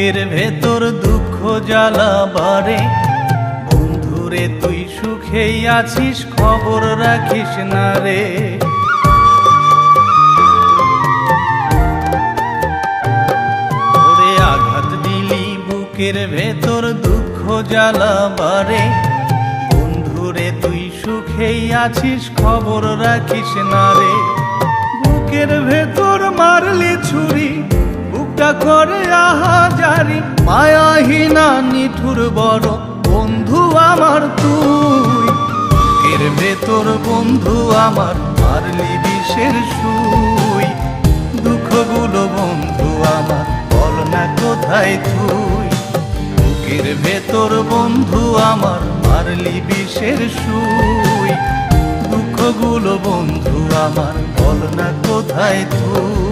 বুকের ভেতর দুঃখ জ্বালা বারে বন্ধুরে, তুই সুখেই আছিস, খবর রাখিস না রে। আঘাত দিলি, বুকের ভেতর দুঃখ জ্বালা বারে বন্ধুরে, তুই সুখেই আছিস, খবর রাখিস না রে। করে আহাজারি, মায়াহীনা নিঠুর বড় বন্ধু আমার তুই। এর ভেতর বন্ধু আমার, মারলি বিষের সুই। দুঃখগুলো বন্ধু আমার, বল না কোথায় তুই। বুকের ভেতর বন্ধু আমার, মারলি বিষের সুই। দুঃখগুলো বন্ধু আমার, বল না কোথায় তুই।